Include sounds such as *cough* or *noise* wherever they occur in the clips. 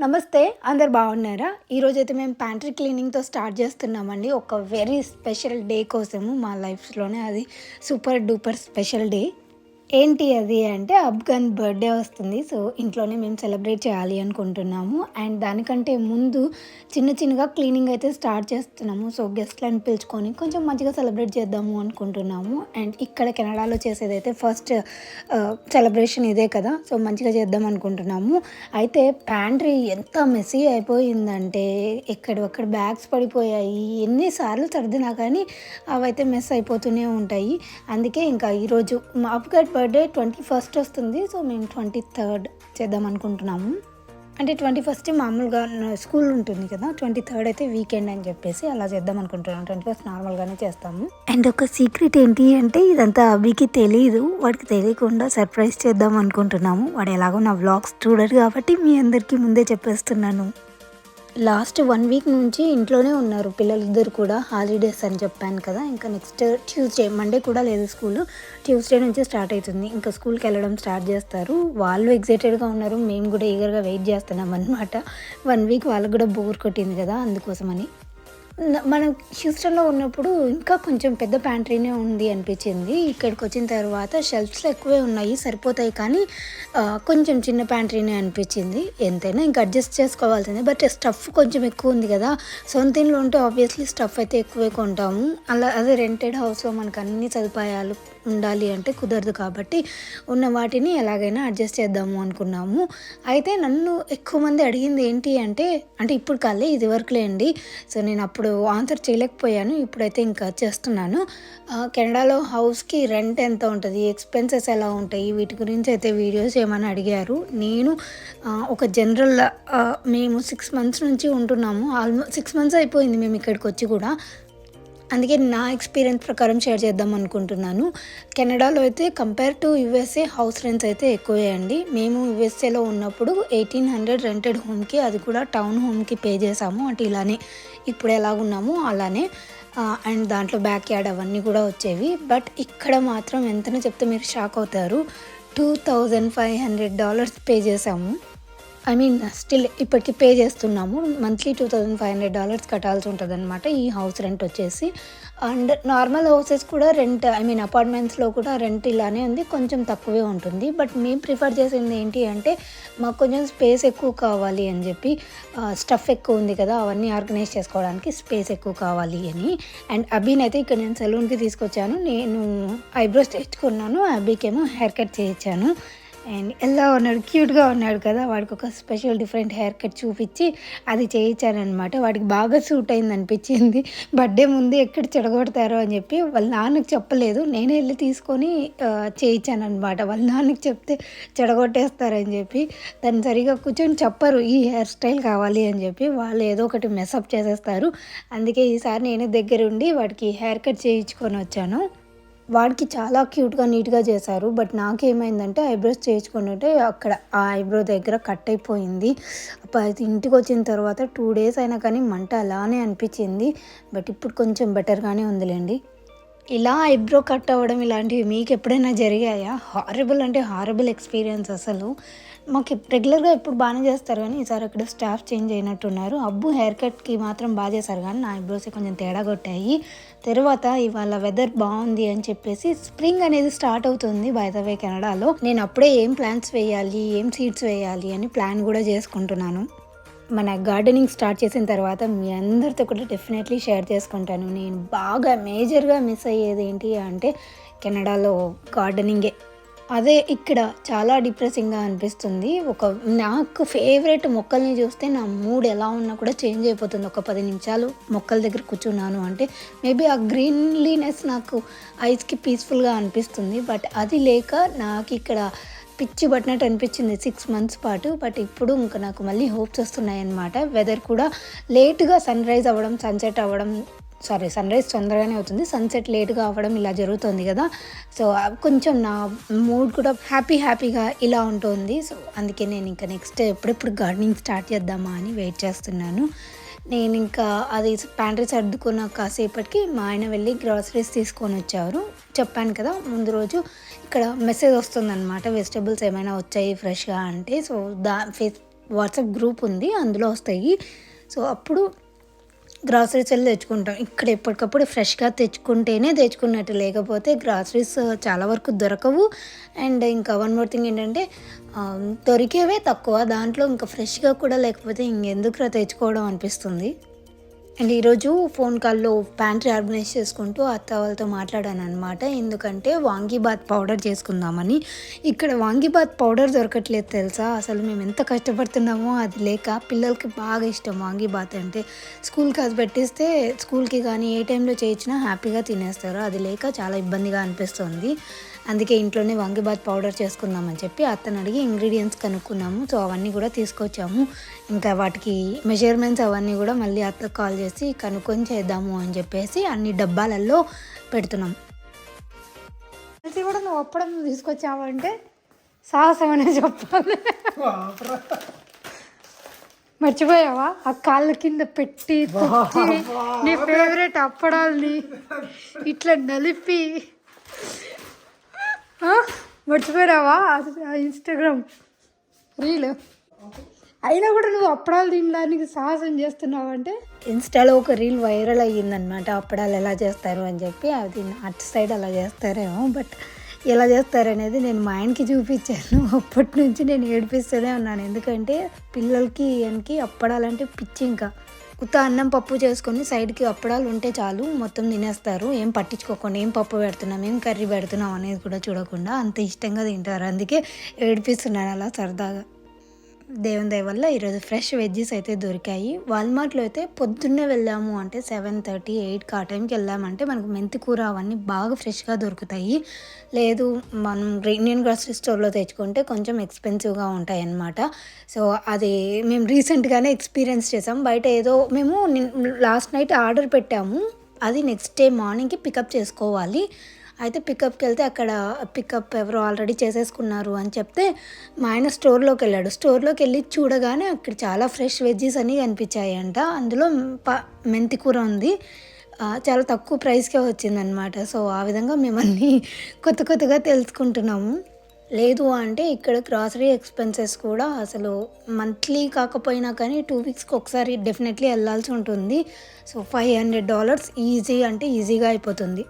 నమస్తే అందరు బాగున్నారా? ఈరోజు అయితే మేము ప్యాంట్రీ క్లీనింగ్తో స్టార్ట్ చేస్తున్నామండి. ఒక వెరీ స్పెషల్ డే కోసము మా లైఫ్లోనే అది సూపర్ డూపర్ స్పెషల్ డే ఏంటి అది అంటే అబ్గన్ బర్త్డే వస్తుంది. సో ఇంట్లోనే మేము సెలబ్రేట్ చేయాలి అనుకుంటున్నాము. అండ్ దానికంటే ముందు చిన్న చిన్నగా క్లీనింగ్ అయితే స్టార్ట్ చేస్తున్నాము. సో గెస్ట్లను పిలుచుకొని కొంచెం మంచిగా సెలబ్రేట్ చేద్దాము అనుకుంటున్నాము. అండ్ ఇక్కడ కెనడాలో చేసేదైతే ఫస్ట్ సెలబ్రేషన్ ఇదే కదా. సో మంచిగా చేద్దాం అనుకుంటున్నాము. అయితే ప్యాంట్రీ ఎంత మెస్సీ అయిపోయిందంటే ఎక్కడొక్కడ బ్యాగ్స్ పడిపోయాయి ఎన్నిసార్లు సర్దినా కానీ అవైతే మెస్ అయిపోతూనే ఉంటాయి. అందుకే ఇంకా ఈరోజు మా బర్త్డే ట్వంటీ ఫస్ట్ వస్తుంది. సో మేము ట్వంటీ థర్డ్ చేద్దాం అనుకుంటున్నాము. అంటే ట్వంటీ ఫస్ట్ మామూలుగా స్కూల్ ఉంటుంది కదా ట్వంటీ థర్డ్ అయితే వీకెండ్ అని చెప్పేసి అలా చేద్దాం అనుకుంటున్నాం ట్వంటీ ఫస్ట్ నార్మల్గానే చేస్తాము. అండ్ ఒక సీక్రెట్ ఏంటి అంటే ఇదంతా అభికి తెలియదు వాడికి తెలియకుండా సర్ప్రైజ్ చేద్దాం అనుకుంటున్నాము. వాడు ఎలాగో నా వ్లాగ్స్ చూడరు కాబట్టి మీ అందరికీ ముందే చెప్పేస్తున్నాను. లాస్ట్ వన్ వీక్ నుంచి ఇంట్లోనే ఉన్నారు పిల్లలిద్దరు కూడా. హాలిడేస్ అని చెప్పాను కదా. ఇంకా నెక్స్ట్ ట్యూస్డే మండే కూడా లేదు స్కూల్. ట్యూస్డే నుంచి స్టార్ట్ అవుతుంది. ఇంకా స్కూల్కి వెళ్ళడం స్టార్ట్ చేస్తారు. వాళ్ళు ఎగ్జైటెడ్గా ఉన్నారు. మేము కూడా ఈగర్గా వెయిట్ చేస్తున్నాం అనమాట వన్ వీక్ వాళ్ళకి కూడా బోర్ కొట్టింది కదా అందుకోసమని. మనం హ్యూస్టన్లో ఉన్నప్పుడు ఇంకా కొంచెం పెద్ద ప్యాంట్రీనే ఉంది అనిపించింది. ఇక్కడికి వచ్చిన తర్వాత షెల్ఫ్స్లో ఎక్కువే ఉన్నాయి సరిపోతాయి కానీ కొంచెం చిన్న ప్యాంట్రీనే అనిపించింది. ఎంతైనా ఇంకా అడ్జస్ట్ చేసుకోవాల్సిందే. బట్ స్టఫ్ కొంచెం ఎక్కువ ఉంది కదా. సొంత ఇంట్లో ఉంటే ఆబ్వియస్లీ స్టఫ్ అయితే ఎక్కువే కొంటాము. అలా అదే రెంటెడ్ హౌస్లో మనకు అన్ని సదుపాయాలు ఉండాలి అంటే కుదరదు కాబట్టి ఉన్న వాటిని ఎలాగైనా అడ్జస్ట్ చేద్దాము అనుకున్నాము. అయితే నన్ను ఎక్కువ మంది అడిగింది ఏంటి అంటే అంటే ఇప్పుడు కాలే ఇది వరకులే అండి సో నేను అప్పుడు ఆన్సర్ చేయలేకపోయాను ఇప్పుడైతే ఇంకా చేస్తున్నాను. కెనడాలో హౌస్కి రెంట్ ఎంత ఉంటుంది ఎక్స్పెన్సెస్ ఎలా ఉంటాయి వీటి గురించి అయితే వీడియోస్ ఏమైనా అడిగారు. నేను ఒక జనరల్ మేము సిక్స్ మంత్స్ నుంచి ఉంటున్నాము. ఆల్మోస్ట్ సిక్స్ మంత్స్ అయిపోయింది మేము ఇక్కడికి వచ్చి కూడా. అందుకే నా ఎక్స్పీరియన్స్ ప్రకారం షేర్ చేద్దాం అనుకుంటున్నాను. కెనడాలో అయితే compare to USA house rents అయితే ఎక్కువే అండి మేము యుఎస్ఏలో ఉన్నప్పుడు ఎయిటీన్ హండ్రెడ్ రెంటెడ్ హోమ్కి అది కూడా టౌన్ హోమ్కి పే చేసాము అంటే ఇలానే ఇప్పుడు ఎలాగున్నాము అలానే అండ్ దాంట్లో బ్యాక్ యార్డ్ అవన్నీ కూడా వచ్చేవి. బట్ ఇక్కడ మాత్రం ఎంతనో చెప్తే మీరు షాక్ అవుతారు. Two thousand five hundred dollars pay చేసాము ఐ మీన్ స్టిల్ ఇప్పటికి పే చేస్తున్నాము. Monthly two thousand five hundred dollars కట్టాల్సి ఉంటుంది అనమాట ఈ హౌస్ రెంట్ వచ్చేసి. అండ్ నార్మల్ హౌసెస్ కూడా రెంట్ ఐ మీన్ అపార్ట్మెంట్స్లో కూడా రెంట్ ఇలానే ఉంది. కొంచెం తక్కువే ఉంటుంది. బట్ మేము ప్రిఫర్ చేసింది ఏంటి అంటే మాకు కొంచెం స్పేస్ ఎక్కువ కావాలి అని చెప్పి స్టఫ్ ఎక్కువ ఉంది కదా అవన్నీ ఆర్గనైజ్ చేసుకోవడానికి స్పేస్ ఎక్కువ కావాలి అని. అండ్ అబీని అయితే ఇక్కడ నేను సెలూన్కి తీసుకొచ్చాను. నేను ఐబ్రోస్ తెచ్చుకున్నాను అబీకేమో హెయిర్ కట్ చేయించాను. అండ్ ఎలా ఉన్నాడు? క్యూట్గా ఉన్నాడు కదా. వాడికి ఒక స్పెషల్ డిఫరెంట్ హెయిర్ కట్ చూపించి అది చేయించానమాట వాడికి బాగా సూట్ అయింది అనిపించింది. బర్త్డే ముందు ఎక్కడ చెడగొడతారో అని చెప్పి వాళ్ళ నాన్నకి చెప్పలేదు. నేనే వెళ్ళి తీసుకొని చేయించాను వాళ్ళ నాన్నకి చెప్తే చెడగొట్టేస్తారని చెప్పి దాన్ని సరిగా కూర్చొని చెప్పరు ఈ హెయిర్ స్టైల్ కావాలి అని చెప్పి వాళ్ళు ఏదో ఒకటి మెసప్ చేసేస్తారు. అందుకే ఈసారి నేనే దగ్గరుండి వాడికి హెయిర్ కట్ చేయించుకొని వచ్చాను. వాడికి చాలా క్యూట్గా నీట్గా చేశారు. బట్ నాకేమైందంటే ఐబ్రోస్ చేయించుకుంటుంటే అక్కడ ఆ ఐబ్రో దగ్గర కట్ అయిపోయింది. అది ఇంటికి వచ్చిన తర్వాత టూ డేస్ అయినా కానీ మంట అలానే అనిపించింది. బట్ ఇప్పుడు కొంచెం బెటర్గానే ఉందిలేండి. ఇలా ఐబ్రో కట్ అవ్వడం ఇలాంటివి మీకు ఎప్పుడైనా జరిగాయా? హారబుల్ అంటే హారబుల్ ఎక్స్పీరియన్స్ అసలు. మాకు రెగ్యులర్గా ఎప్పుడు బాగానే చేస్తారు కానీ ఈసారి అక్కడ స్టాఫ్ చేంజ్ అయినట్టున్నారు. అబ్బు హెయిర్ కట్కి మాత్రం బాగా చేశారు కానీ నా ఐబ్రోస్ కొంచెం తేడా కొట్టాయి. తర్వాత ఇవాళ వెదర్ బాగుంది అని చెప్పేసి స్ప్రింగ్ అనేది స్టార్ట్ అవుతుంది బై ద వే కెనడాలో. నేను అప్పుడే ఏం ప్లాంట్స్ వేయాలి ఏం సీడ్స్ వేయాలి అని ప్లాన్ కూడా చేసుకుంటున్నాను. మన గార్డెనింగ్ స్టార్ట్ చేసిన తర్వాత మీ అందరితో కూడా డెఫినెట్లీ షేర్ చేసుకుంటాను. నేను బాగా మేజర్గా మిస్ అయ్యేది ఏంటి అంటే కెనడాలో గార్డెనింగే. అదే ఇక్కడ చాలా డిప్రెసింగ్గా అనిపిస్తుంది. ఒక నాకు ఫేవరెట్ మొక్కల్ని చూస్తే నా మూడ్ ఎలా ఉన్నా కూడా చేంజ్ అయిపోతుంది. ఒక పది నిమిషాలు మొక్కల దగ్గర కూర్చున్నాను అంటే మేబీ ఆ గ్రీన్లీనెస్ నాకు ఐస్కి పీస్ఫుల్గా అనిపిస్తుంది. బట్ అది లేక నాకు ఇక్కడ పిచ్చి పట్టినట్టు అనిపించింది సిక్స్ మంత్స్ పాటు. బట్ ఇప్పుడు ఇంకా నాకు మళ్ళీ హోప్స్ వస్తున్నాయి అన్నమాట వెదర్ కూడా లేట్గా సన్ రైజ్ అవ్వడం సన్సెట్ అవ్వడం సారీ సన్ రైజ్ తొందరగానే అవుతుంది. సన్సెట్ లేట్గా అవ్వడం ఇలా జరుగుతుంది కదా. సో కొంచెం నా మూడ్ కూడా హ్యాపీ హ్యాపీగా ఇలా ఉంటుంది. సో అందుకే నేను ఇంకా నెక్స్ట్ ఎప్పుడెప్పుడు గార్డెనింగ్ స్టార్ట్ చేద్దామా అని వెయిట్ చేస్తున్నాను. నేను ఇంకా అది ప్యాంట్రీ సర్దుకున్న కాసేపటికి మా ఆయన వెళ్ళి గ్రాసరీస్ తీసుకొని వచ్చారు. చెప్పాను కదా ముందు రోజు ఇక్కడ మెసేజ్ వస్తుందన్నమాట వెజిటబుల్స్ ఏమైనా వచ్చాయి ఫ్రెష్గా అంటే. So the face WhatsApp group ఉంది అందులో వస్తాయి. సో అప్పుడు గ్రాసరీస్ వెళ్ళి తెచ్చుకుంటాం. ఇక్కడ ఎప్పటికప్పుడు ఫ్రెష్గా తెచ్చుకుంటేనే తెచ్చుకున్నట్టు. లేకపోతే గ్రాసరీస్ చాలా వరకు దొరకవు. అండ్ ఇంకా వన్ మోర్ థింగ్ ఏంటంటే దొరికేవే తక్కువ. దాంట్లో ఇంకా ఫ్రెష్గా కూడా లేకపోతే ఇంకెందుకు తెచ్చుకోవడం అనిపిస్తుంది. అండ్ ఈరోజు ఫోన్ కాల్లో ప్యాంట్రీ ఆర్గనైజ్ చేసుకుంటూ అత్త వాళ్ళతో మాట్లాడాను అనమాట ఎందుకంటే వాంగీబాత్ పౌడర్ చేసుకుందామని. ఇక్కడ వాంగీబాత్ పౌడర్ దొరకట్లేదు తెలుసా? అసలు మేము ఎంత కష్టపడుతున్నామో అది లేక పిల్లలకి బాగా ఇష్టం వాంగీబాత్ అంటే. స్కూల్కి అది పెట్టిస్తే స్కూల్కి కానీ ఏ టైంలో చేయించినా హ్యాపీగా తినేస్తారు. అది లేక చాలా ఇబ్బందిగా అనిపిస్తుంది. అందుకే ఇంట్లోనే వాంగిబాత్ పౌడర్ చేసుకుందామని చెప్పి అత్తను అడిగి ఇంగ్రీడియంట్స్ కనుక్కున్నాము. సో అవన్నీ కూడా తీసుకొచ్చాము. ఇంకా వాటికి మెజర్మెంట్స్ అవన్నీ కూడా మళ్ళీ అత్త కాల్ చేసి కనుక్కొని చేద్దాము అని చెప్పేసి అన్ని డబ్బాలలో పెడుతున్నాం. తెలిసి కూడా నువ్వు అప్పడం తీసుకొచ్చావంటే సాహసం అనే చెప్పాలి. మర్చిపోయావా? ఆ కాళ్ళ కింద పెట్టి తొక్కి, నీ ఫేవరెట్ అప్పడాల్ని ఇట్లా నలిపి? మర్చిపోయావా? Instagram reel. అయినా కూడా నువ్వు అప్పడాలు తినడానికి సాహసం చేస్తున్నావు అంటే ఇన్స్టాలో ఒక రీల్ వైరల్ అయ్యిందనమాట అప్పడాలు ఎలా చేస్తారు అని చెప్పి. అది అటు సైడ్ అలా చేస్తారేమో బట్ ఎలా చేస్తారు అనేది నేను మా ఆయనకి చూపించాను. *laughs* అప్పటి నుంచి నేను ఏడిపిస్తూనే ఉన్నాను. ఎందుకంటే పిల్లలకి ఈయనకి అప్పడాలంటే పిచ్చి ఇంకా. ఉత్త అన్నం పప్పు చేసుకొని సైడ్కి అప్పడాలు ఉంటే చాలు మొత్తం తినేస్తారు. ఏం పట్టించుకోకుండా ఏం పప్పు పెడుతున్నాం ఏం కర్రీ పెడుతున్నాం అనేది కూడా చూడకుండా అంత ఇష్టంగా తింటారు. అందుకే ఏడిపిస్తున్నాను అలా సరదాగా. దేవుని దయ వల్ల ఈరోజు ఫ్రెష్ వెజ్జెస్ అయితే దొరికాయి. వాల్మార్ట్లో అయితే పొద్దున్నే వెళ్ళాము అంటే సెవెన్ థర్టీ ఎయిట్కి ఆ టైంకి వెళ్ళామంటే మనకు మెంతి కూర అవన్నీ బాగా ఫ్రెష్గా దొరుకుతాయి. లేదు మనం ఇండియన్ గ్రాసరీ స్టోర్లో తెచ్చుకుంటే కొంచెం ఎక్స్పెన్సివ్గా ఉంటాయి అన్నమాట సో అది మేము రీసెంట్గానే ఎక్స్పీరియన్స్ చేసాం. బయట ఏదో మేము లాస్ట్ నైట్ ఆర్డర్ పెట్టాము. అది నెక్స్ట్ డే మార్నింగ్కి పికప్ చేసుకోవాలి. అయితే పికప్కి వెళ్తే అక్కడ పికప్ ఎవరో ఆల్రెడీ చేసేసుకున్నారు అని చెప్తే మా ఆయన స్టోర్లోకి వెళ్ళాడు స్టోర్లోకి వెళ్ళి చూడగానే అక్కడ చాలా ఫ్రెష్ వెజ్జెస్ అని కనిపించాయంట. అందులో ప మెంతి కూర ఉంది. చాలా తక్కువ ప్రైస్కే వచ్చిందనమాట సో ఆ విధంగా మేము అన్నీ *laughs* కొత్త కొత్తగా తెలుసుకుంటున్నాము. లేదు అంటే ఇక్కడ గ్రాసరీ ఎక్స్పెన్సెస్ కూడా అసలు మంత్లీ కాకపోయినా కానీ టూ వీక్స్కి ఒకసారి డెఫినెట్లీ వెళ్ళాల్సి ఉంటుంది. So five hundred dollars easy అంటే ఈజీగా అయిపోతుంది.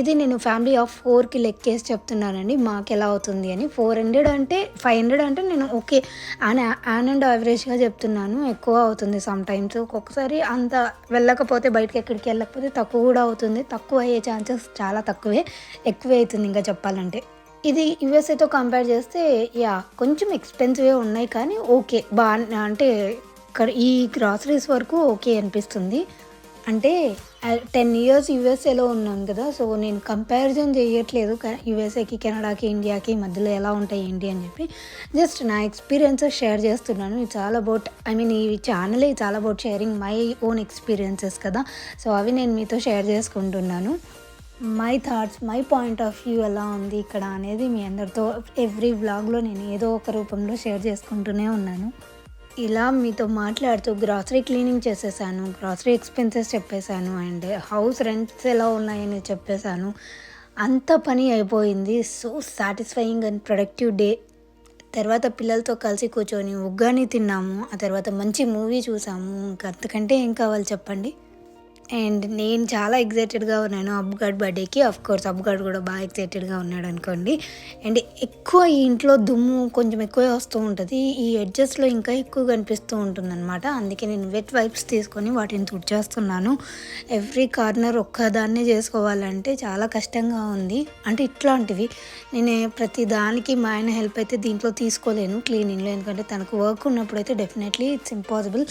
ఇది నేను ఫ్యామిలీ ఆఫ్ ఫోర్కి లెక్కేసి చెప్తున్నానండి. మాకు ఎలా అవుతుంది అని. ఫోర్ హండ్రెడ్ అంటే ఫైవ్ హండ్రెడ్ అంటే నేను ఓకే. ఆన్ యాన్ అండ్ యావరేజ్గా చెప్తున్నాను. ఎక్కువ అవుతుంది సమ్ టైమ్స్ ఒక్కొక్కసారి అంత వెళ్ళకపోతే బయటకి ఎక్కడికి వెళ్ళకపోతే తక్కువ కూడా అవుతుంది. తక్కువ అయ్యే ఛాన్సెస్ చాలా తక్కువే. ఎక్కువే అవుతుంది ఇంకా చెప్పాలంటే. ఇది యుఎస్ఏతో కంపేర్ చేస్తే యా కొంచెం ఎక్స్పెన్సివే ఉన్నాయి కానీ ఓకే. బా అంటే ఇక్కడ ఈ గ్రాసరీస్ వరకు ఓకే అనిపిస్తుంది. అంటే టెన్ ఇయర్స్ యూఎస్ఏలో ఉన్నాను కదా సో నేను కంపారిజన్ చేయట్లేదు యూఎస్ఏకి కెనడాకి ఇండియాకి మధ్యలో ఎలా ఉంటాయి ఏంటి అని చెప్పి. జస్ట్ నా ఎక్స్పీరియన్సెస్ షేర్ చేస్తున్నాను. It's all about I mean ఈ channel it's all about sharing my own experiences కదా. సో అవి నేను మీతో షేర్ చేసుకుంటున్నాను. My thoughts my point of view ఎలా ఉంది ఇక్కడ అనేది మీ అందరితో ఎవ్రీ వ్లాగ్లో నేను ఏదో ఒక రూపంలో షేర్ చేసుకుంటూనే ఉన్నాను. ఇలా మీతో మాట్లాడుతూ గ్రాసరీ క్లీనింగ్ చేసేసాను గ్రాసరీ ఎక్స్పెన్సెస్ చెప్పేశాను అండ్ హౌస్ రెంట్స్ ఎలా ఉన్నాయని చెప్పేశాను. అంత పని అయిపోయింది. So satisfying and productive day తర్వాత పిల్లలతో కలిసి కూర్చొని ఉగ్గాని తిన్నాము. ఆ తర్వాత మంచి మూవీ చూసాము. ఇంకా అంతకంటే ఏం కావాలి చెప్పండి? అండ్ నేను చాలా ఎగ్జైటెడ్గా ఉన్నాను అబ్బుగాడ్ బర్త్డేకి. అఫ్ కోర్స్ అబ్బుగాడ్ కూడా బాగా ఎగ్జైటెడ్గా ఉన్నాడు అనుకోండి. అండ్ ఎక్కువ ఈ ఇంట్లో దుమ్ము కొంచెం ఎక్కువే వస్తూ ఉంటుంది. ఈ ఎడ్జస్ట్లో ఇంకా ఎక్కువ కనిపిస్తూ ఉంటుందన్నమాట. అందుకే నేను వెట్ వైప్స్ తీసుకొని వాటిని తుడిచేస్తున్నాను. ఎవ్రీ కార్నర్ ఒక్కదాన్నే చేసుకోవాలంటే చాలా కష్టంగా ఉంది. అంటే ఇట్లాంటివి. నేను ప్రతి దానికి మా ఆయన హెల్ప్ అయితే దీంట్లో తీసుకోలేను క్లీనింగ్లో. ఎందుకంటే తనకు వర్క్ ఉన్నప్పుడు అయితే డెఫినెట్లీ ఇట్స్ ఇంపాసిబుల్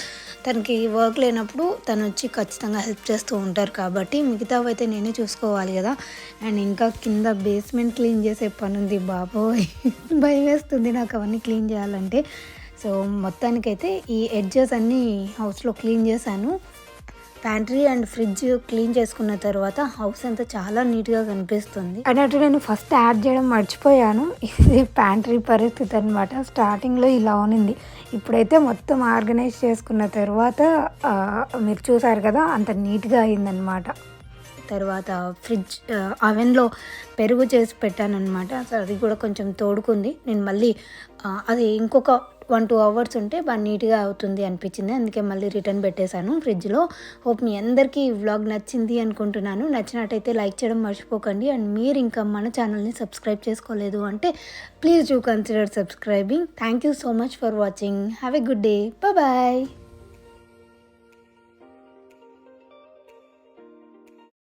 తనకి వర్క్ లేనప్పుడు తను వచ్చి ఖచ్చితంగా హెల్ప్ చేస్తూ ఉంటారు కాబట్టి మిగతావి అయితే నేనే చూసుకోవాలి కదా. అండ్ ఇంకా కింద బేస్మెంట్ క్లీన్ చేసే పని ఉంది బాబోయ్. *laughs* భయం వేస్తుంది నాకు అవన్నీ క్లీన్ చేయాలంటే. సో మొత్తానికైతే ఈ ఎడ్జెస్ అన్నీ హౌస్లో క్లీన్ చేశాను. ప్యాంట్రీ అండ్ ఫ్రిడ్జ్ క్లీన్ చేసుకున్న తర్వాత హౌస్ అంతా చాలా నీట్గా కనిపిస్తుంది. అన్నట్టు నేను ఫస్ట్ యాడ్ చేయడం మర్చిపోయాను. ఇది ప్యాంట్రీ పరిస్థితి అనమాట స్టార్టింగ్లో ఇలా ఉన్నింది. ఇప్పుడైతే మొత్తం ఆర్గనైజ్ చేసుకున్న తర్వాత మీరు చూసారు కదా అంత నీట్గా అయిందనమాట తర్వాత ఫ్రిడ్జ్ అవెన్లో పెరుగు చేసి పెట్టాను అనమాట సో అది కూడా కొంచెం తోడుకుంది. నేను మళ్ళీ అది ఇంకొక వన్ టూ అవర్స్ ఉంటే బాగా నీట్గా అవుతుంది అనిపించింది. అందుకే మళ్ళీ రిటర్న్ పెట్టేశాను ఫ్రిడ్జ్లో. హోప్ మీ అందరికీ ఈ వ్లాగ్ నచ్చింది అనుకుంటున్నాను. నచ్చినట్టయితే లైక్ చేయడం మర్చిపోకండి. అండ్ మీరు ఇంకా మన ఛానల్ని సబ్స్క్రైబ్ చేసుకోలేదు అంటే please do consider subscribing. Thank you so much for watching have a good day bye